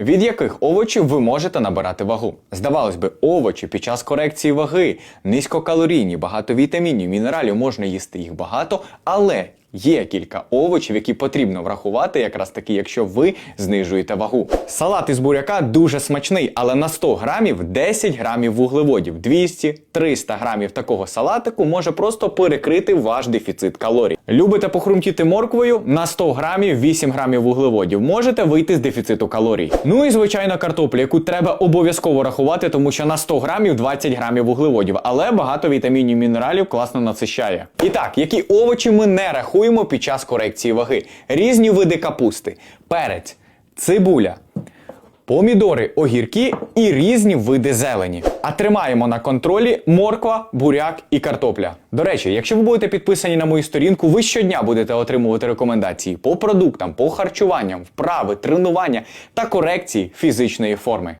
Від яких овочів ви можете набирати вагу? Здавалось би, овочі під час корекції ваги низькокалорійні, багато вітамінів, мінералів, можна їсти їх багато, але є кілька овочів, які потрібно врахувати, якраз таки, якщо ви знижуєте вагу. Салат із буряка дуже смачний, але на 100 грамів 10 грамів вуглеводів, 200-300 грамів такого салатику може просто перекрити ваш дефіцит калорій. Любите похрумтіти морквою? На 100 грамів 8 грамів вуглеводів. Можете вийти з дефіциту калорій. Ну і звичайно картопля, яку треба обов'язково рахувати, тому що на 100 грамів 20 грамів вуглеводів, але багато вітамінів і мінералів класно насищає. І так, які овочі ми не рахуємо під час корекції ваги? Різні види капусти, перець, цибуля. Помідори, огірки і різні види зелені. А тримаємо на контролі морква, буряк і картопля. До речі, якщо ви будете підписані на мою сторінку, ви щодня будете отримувати рекомендації по продуктам, по харчуванням, вправи, тренування та корекції фізичної форми.